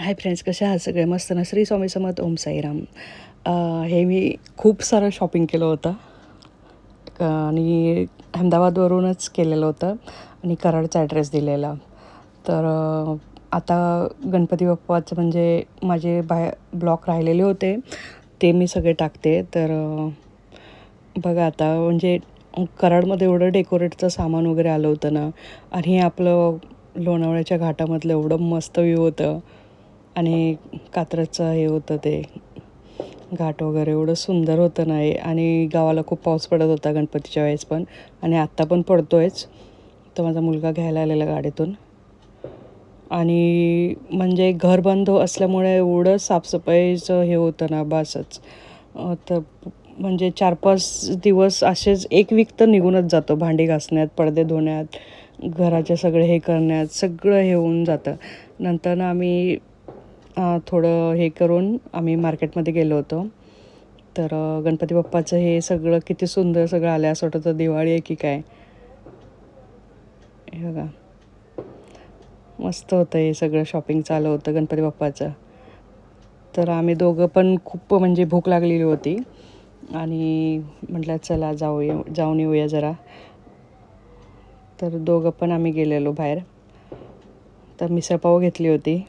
Hi friends कसे आहात सगळे? मस्त ना? श्री स्वामी समर्थ. ओम साईराम. हे मी खूप सारं शॉपिंग केलं होतं. आणि अहमदाबादवरूनच केलेलं होतं आणि कराडचा ॲड्रेस दिलेला. तर आता गणपती बाप्पाचं म्हणजे माझे बाय ब्लॉक राहिलेले होते. ते मी सगळे टाकते. तर बघा आता म्हणजे कराडमध्ये एवढं डेकोरेटचं सामान वगैरे आलं होतं ना. आणि हे आपलं लोणावळ्याच्या घाटामधलं एवढं मस्त व्ह्यू होतं. आणि कात्रजचं हे होतं ते घाट वगैरे एवढं सुंदर होतं ना हे. आणि गावाला खूप पाऊस पडत होता गणपतीच्या वेळेस पण. आणि आत्ता पण पडतोयच. तर माझा मुलगा घ्यायला आलेला गाडीतून. आणि म्हणजे घर बंद असल्यामुळे एवढं साफसफाईचं हे होतं ना बासच. तर म्हणजे चार पाच दिवस असेच एक वीक तर निघूनच जातो. भांडी घासण्यात पडदे धुण्यात घराचे सगळे हे करण्यात सगळं हे होऊन जातं. नंतर ना आम्ही थोडं हे करून आम्ही मार्केटमध्ये गेलो होतो. तर गणपती बाप्पाचं हे सगळं किती सुंदर सगळं आलं असं वाटतं दिवाळी आहे की काय? हे बघा. मस्त होतं हे सगळं शॉपिंग चालू होतं गणपती बाप्पाचं. तर आम्ही दोघं पण खूप म्हणजे भूक लागलेली होती. आणि म्हटलं चला जाऊ जाऊन येऊया जरा. तर दोघं पण आम्ही गेलेलो बाहेर. तर मिसळपाव घेतली होती.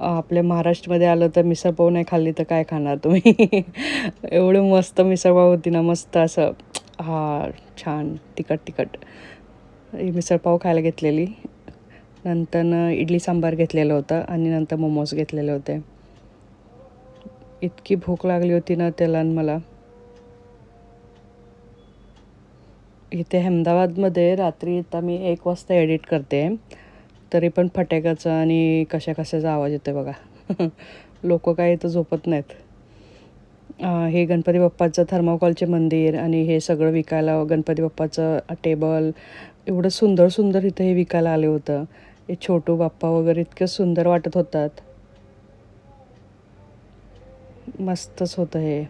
आपल्या महाराष्ट्रामध्ये आलं तर मिसळपाव नाही खाल्ली तर काय खाणार तुम्ही? एवढं मस्त मिसळपाव होती ना मस्त असं हा छान तिखट तिखट. ही मिसळपाव खायला घेतलेली. नंतर इडली सांबार घेतलेलं होतं आणि नंतर मोमोज घेतलेले होते. इतकी भूक लागली होती ना त्याला आणि मला. इथे अहमदाबादमध्ये रात्री आता मी एक वाजता एडिट करते. तरी पण फटाक्याचा आणि कशा कशाचा आवाज येतो बघा. लोक काय इथं झोपत नाहीत. हे गणपती बाप्पाचं थर्माकोलचे मंदिर आणि हे सगळं विकायला गणपती बाप्पाचं टेबल एवढं सुंदर सुंदर इथं हे विकायला आले होतं. हे छोटू बाप्पा वगैरे इतकं सुंदर वाटत होतात. मस्तच होतं हे.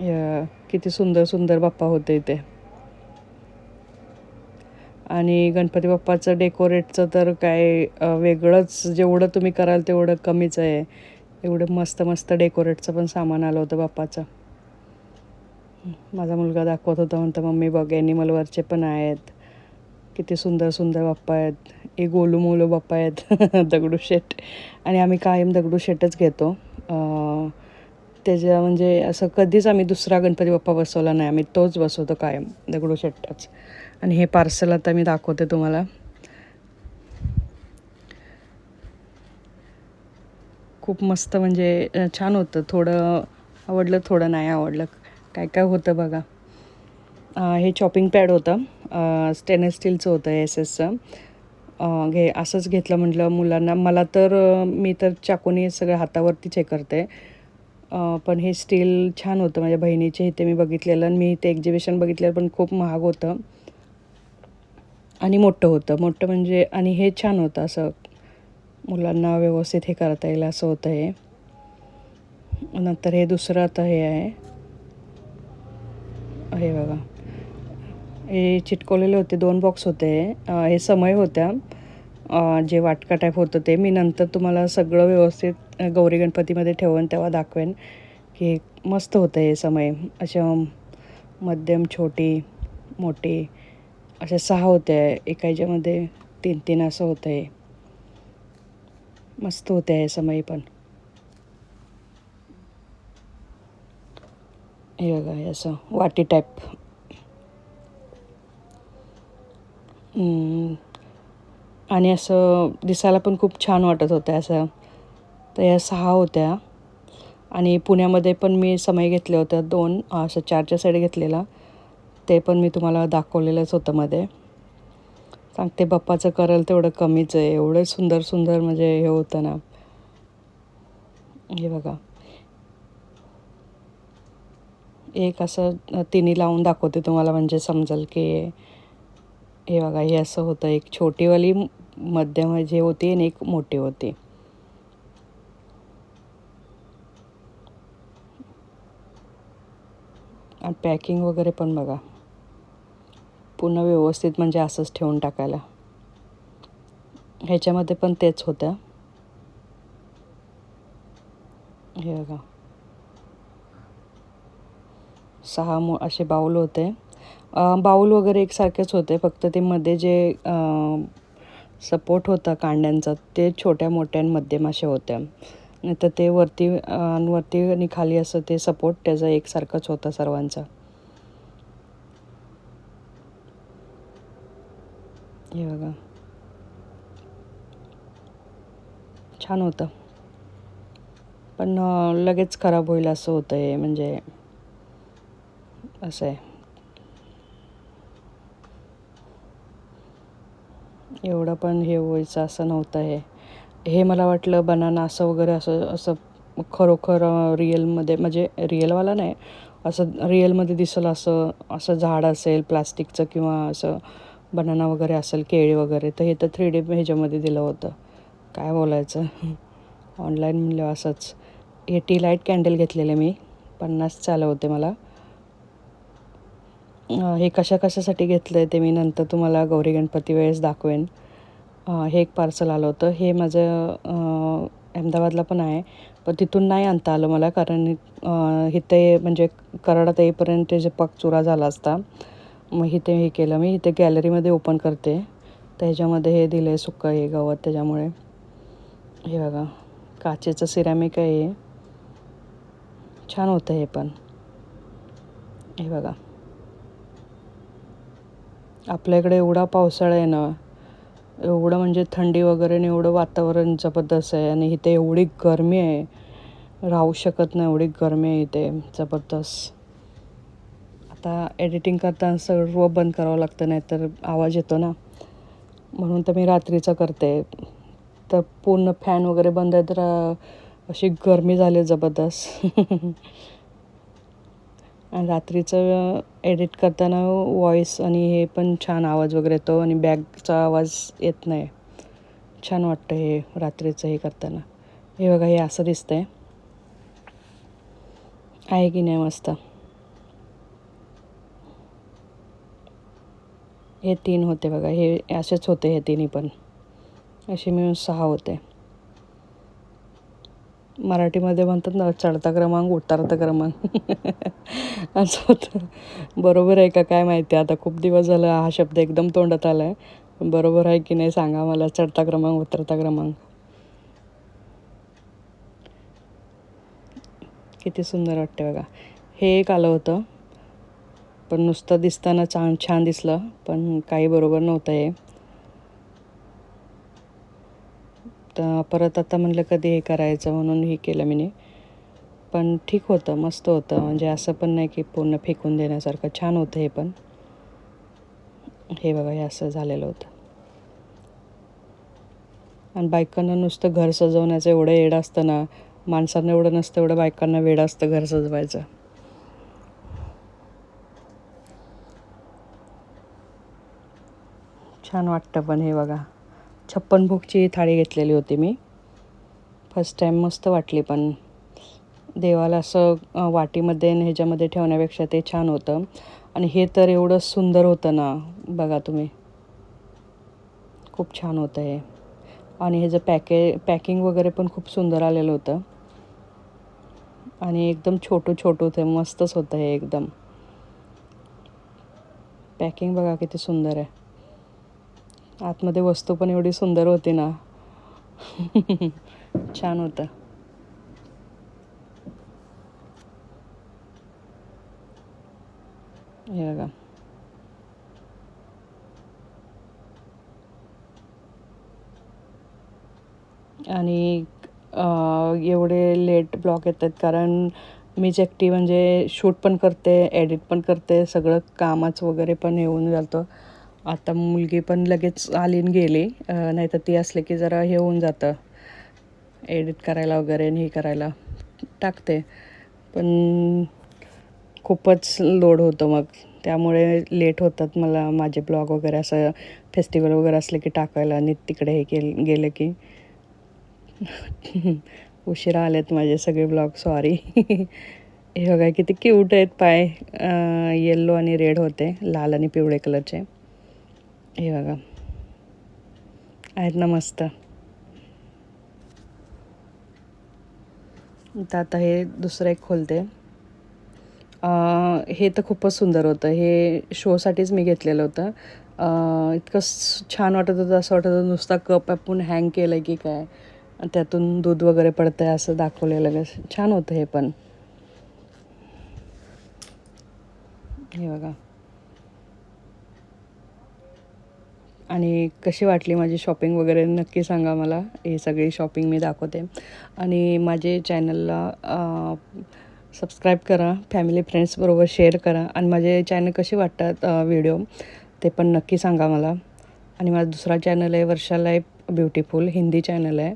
या, किती सुंदर सुंदर बाप्पा होते इथे. आणि गणपती बाप्पाचं डेकोरेटचं तर काय वेगळंच. जेवढं तुम्ही कराल तेवढं कमीच आहे. एवढं मस्त मस्त डेकोरेटचं पण सामान आलं होतं बाप्पाचं. माझा मुलगा दाखवत होता म्हणतो मम्मी बघ ॲनिमलवरचे पण आहेत. किती सुंदर सुंदर बाप्पा आहेत. हे गोलू मोलू बाप्पा आहेत. दगडूशेठ आणि आम्ही कायम दगडूशेठच घेतो. त्याच्या म्हणजे असं कधीच आम्ही दुसरा गणपती बाप्पा बसवला नाही. आम्ही तोच बसवतो कायम दगडूशेठच आणि हे पार्सल आता मी दाखवते तुम्हाला. खूप मस्त म्हणजे छान होतं. थोडं आवडलं थोडं नाही आवडलं. काय काय होतं बघा. हे चॉपिंग पॅड होतं. स्टेनलेस स्टीलचं होतं एस एसचं घे असंच घेतलं म्हटलं मुलांना. मला तर मी तर चाकूने सगळं हातावरतीच हे करते. पण हे स्टील छान होतं. माझ्या बहिणीचे इथे मी बघितलेलं. आणि मी इथे एक्झिबिशन बघितलेलं पण खूप महाग होतं. आणि मोठं होतं. मोठं म्हणजे आणि हे छान होतं असं. मुलांना व्यवस्थित हे करता येईल असं होतं हे. नंतर हे दुसरं आता हे आहे. हे बघा. हे चिटकवलेले होते. दोन बॉक्स होते. हे समय होत्या. जे वाटका टाईप होतं ते. मी नंतर तुम्हाला सगळं व्यवस्थित गौरी गणपतीमध्ये ठेवून तेव्हा दाखवेन की मस्त होतं हे समय. अशा मध्यम छोटी मोठी अशा सहा होत्या. एका ह्याच्यामध्ये तीन तीन असं होतं आहे मस्त होते आहे समय पण. हे बघा हे असं वाटी टाईप आणि असं दिसायला पण खूप छान वाटत होतं असं. तर या सहा होत्या. आणि पुण्यामध्ये पण मी समय घेतले होते दोन असं चारच्या साईड घेतलेला. ते पण मी तुम्हाला दाखवलेलंच होतं मध्ये. सांगते बाप्पाचं करल तेवढं कमीच आहे. एवढं सुंदर सुंदर म्हणजे हे होतं ना. हे बघा. एक असं तिन्ही लावून दाखवते तुम्हाला म्हणजे समजेल की हे बघा हे असं होतं. एक छोटीवाली मध्यम जे होती आणि एक मोठी होती. आणि पॅकिंग वगैरे पण बघा. पुन्हा व्यवस्थित म्हणजे असंच ठेवून टाकायला. ह्याच्यामध्ये पण तेच होतं. हे बघा. सहा मो असे बाऊल होते. बाऊल वगैरे एकसारखेच होते. फक्त ते मध्ये जे सपोर्ट होता कांड्यांचा ते छोट्या मोठ्या आणि होत्या नाही तर ते वरती वरती आणि खाली असं ते सपोर्ट त्याचा एकसारखाच होता सर्वांचा. हे बघा. छान होतं. पण लगेच खराब होईल असं होतं आहे म्हणजे असं आहे. एवढं पण हे व्हायचं असं नव्हतं हे. हे मला वाटलं बनाना असं वगैरे असं असं खरोखर रिअलमध्ये म्हणजे रिअलवाला नाही असं रिअलमध्ये दिसेल असं असं झाड असेल प्लास्टिकचं किंवा असं बनाना वगैरे असेल केळी वगैरे तर हे तर थ्री डी ह्याच्यामध्ये दिलं होतं. काय बोलायचं? ऑनलाईन म्हणलं असंच. हे टी लाइट कॅन्डल घेतलेले मी. पन्नास चालू होते मला. हे कशा कशासाठी घेतलं आहे ते मी नंतर तुम्हाला गौरी गणपती वेळेस दाखवेन. हे एक पार्सल आलं होतं. हे माझं अहमदाबादला पण आहे. पण तिथून नाही आणता आलं मला कारण इथे म्हणजे कराडात येईपर्यंत जे त्याचे चुरा झाला असता मग इथे हे केलं. मी इथे गॅलरीमध्ये ओपन करते. तर ह्याच्यामध्ये हे दिलं आहे सुक्का हे गवत त्याच्यामुळे. हे बघा काचेचं सिरॅमिक आहे छान होतं हे पण. हे बघा. आपल्याकडे एवढा पावसाळा आहे ना एवढं म्हणजे थंडी वगैरे आणि एवढं वातावरण जबरदस्त आहे आणि इथे एवढी गरमी आहे. राहू शकत नाही एवढी गरमी आहे इथे जबरदस्त. आता एडिटिंग करताना सर्व बंद करावं लागतं नाही तर आवाज येतो ना. म्हणून तर मी रात्रीचं करते. तर पूर्ण फॅन वगैरे बंद आहे तर अशी गरमी झाली जबरदस्त. आणि रात्रीचं एडिट करताना वॉईस आणि हे पण छान आवाज वगैरे येतो आणि बॅगचा आवाज येत नाही. छान वाटतं हे रात्रीचं हे करताना. हे बघा हे असं दिसतंय. आहे की नाही मस्त? हे तीन होते बघा हे असेच होते हे तिन्ही पण. असे मिळून सहा होते. मराठीमध्ये म्हणतात ना चढता क्रमांक उतरता क्रमांक. असं होतं. बरोबर आहे का? काय माहिती? आता खूप दिवस झालं हा शब्द एकदम तोंडात आला आहे बरोबर आहे की नाही सांगा मला? चढता क्रमांक उतरता क्रमांक. किती सुंदर वाटते बघा. हे एक आलं होतं. पण नुसतं दिसताना छान छान दिसलं पण काही बरोबर नव्हतं हे. तर परत आता म्हणलं कधी हे करायचं म्हणून हे केलं मी पण ठीक होतं मस्त होतं. म्हणजे असं पण नाही की पूर्ण फेकून देण्यासारखं. छान होतं हे पण. हे बघा हे असं झालेलं होतं. आणि बायकांना नुसतं घर सजवण्याचं एवढं येड असतं ना माणसांना एवढं नसतं एवढं बायकांना वेड असतं घर सजवायचं. छान वाटतं पण हे बघा. छप्पन भोगची थाळी घेतलेली होती मी. फर्स्ट टाईम मस्त वाटली पण. देवाला असं वाटीमध्ये आणि ह्याच्यामध्ये ठेवण्यापेक्षा ते छान होतं. आणि हे तर एवढं सुंदर होतं ना बघा तुम्ही. खूप छान होतं हे. आणि ह्याचं पॅके पॅकिंग वगैरे पण खूप सुंदर आलेलं होतं. आणि एकदम छोटू छोटू ते मस्तच होतं हे एकदम. पॅकिंग बघा किती सुंदर आहे. आतमध्ये वस्तू पण एवढी सुंदर होती ना. छान होतं. हे बघा. आणि एवढे लेट ब्लॉक येतात कारण मीच एकटी म्हणजे शूट पण करते एडिट पण करते सगळं कामाचं वगैरे पण येऊन जातं. आता मुलगी पण लगेच आली आणि गेली. नाहीतर ती असली की जरा हे होऊन जातं. एडिट करायला वगैरे आणि हे करायला. टाकते. पण खूपच लोड होतो मग. त्यामुळे लेट होतात मला माझे ब्लॉग वगैरे असं फेस्टिवल वगैरे असले की टाकायला आणि तिकडे हे केल गेलं की. उशिरा आलेत माझे सगळे ब्लॉग सॉरी हे बघा किती क्यूट आहेत पाय. येल्लो आणि रेड होते. लाल आणि पिवळे कलरचे हे बघा. आहेत ना मस्त. तर आता हे दुसरं एक खोलते. हे तर खूपच सुंदर होतं. हे शोसाठीच मी घेतलेलं होतं. इतकं छान वाटत होतं. असं वाटत होतं नुसता कप आपण हँग केलं की काय. त्यातून दूध वगैरे पडतं आहे असं दाखवलेलं छान होतं हे पण. हे बघा. आणि कशी वाटली माझी शॉपिंग वगैरे नक्की सांगा मला. ही सगळी शॉपिंग मी दाखवते. आणि माझे चॅनलला सबस्क्राईब करा फॅमिली फ्रेंड्सबरोबर शेअर करा. आणि माझे चॅनल कसे वाटतात व्हिडिओ ते पण नक्की सांगा मला. आणि माझा दुसरा चॅनल आहे Varsha life beautiful Hindi channel आहे.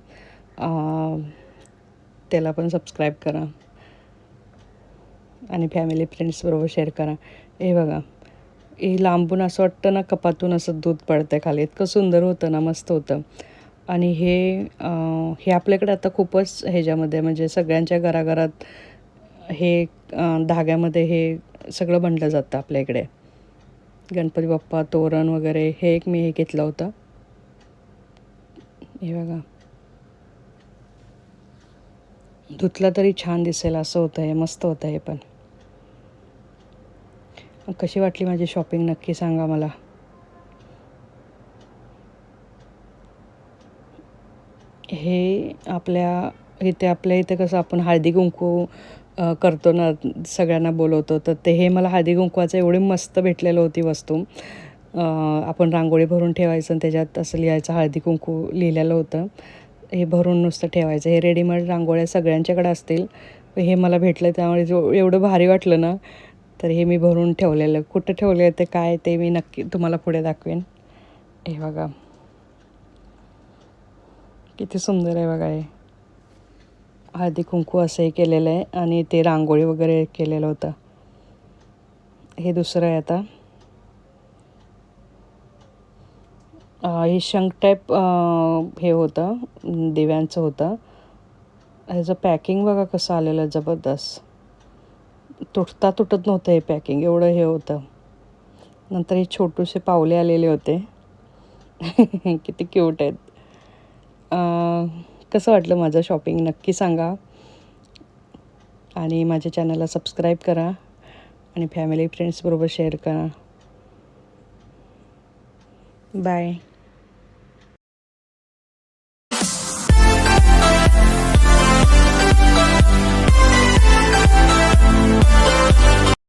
त्याला पण सबस्क्राईब करा. आणि फॅमिली फ्रेंड्सबरोबर शेअर करा. हे बघा. हे लांबून असं वाटतं ना कपातून असं दूध पडतं आहे खाली. इतकं सुंदर होतं ना मस्त होतं. आणि हे हे आपल्याकडे आता खूपच ह्याच्यामध्ये म्हणजे सगळ्यांच्या घराघरात हे धाग्यामध्ये हे सगळं बनलं जातं आपल्या इकडे. गणपती बाप्पा तोरण वगैरे हे एक मी हे घेतलं होतं. हे बघा. धुतलं तरी छान दिसेल असं होतं हे मस्त होतं हे पण. कशी वाटली माझी शॉपिंग नक्की सांगा मला. हे आपल्या इथे आपल्या इथे कसं आपण हळदी कुंकू करतो ना सगळ्यांना बोलवतो. तर ते हे मला हळदी कुंकवाचं एवढी मस्त भेटलेलं होती वस्तू. आपण रांगोळी भरून ठेवायचं आणि त्याच्यात असं लिहायचं हळदी कुंकू लिहिलेलं होतं. हे भरून नुसतं ठेवायचं. हे रेडीमेड रांगोळ्या सगळ्यांच्याकडे असतील. हे मला भेटलं त्यामुळे जो एवढं भारी वाटलं ना तर हे मी भरून ठेवलेलं. कुठं ठेवले ते काय ते मी नक्की तुम्हाला पुढे दाखवेन. हे बघा. किती सुंदर आहे बघा हे. हळदी कुंकू असं हे केलेलं आहे आणि ते रांगोळी वगैरे केलेलं होतं. हे दुसरं आहे आता. हे शंख टाईप हे होतं. दिव्यांचं होतं. ह्याचं पॅकिंग बघा कसं आलेलं जबरदस्त. तुटता तुटत नव्हतं हे पॅकिंग एवढं हे होतं. नंतर हे छोटूसे पावले आलेले होते. किती क्यूट आहेत. कसं वाटलं माझं शॉपिंग नक्की सांगा. आणि माझ्या चॅनलला सबस्क्राईब करा. आणि फॅमिली फ्रेंड्सबरोबर शेअर करा. बाय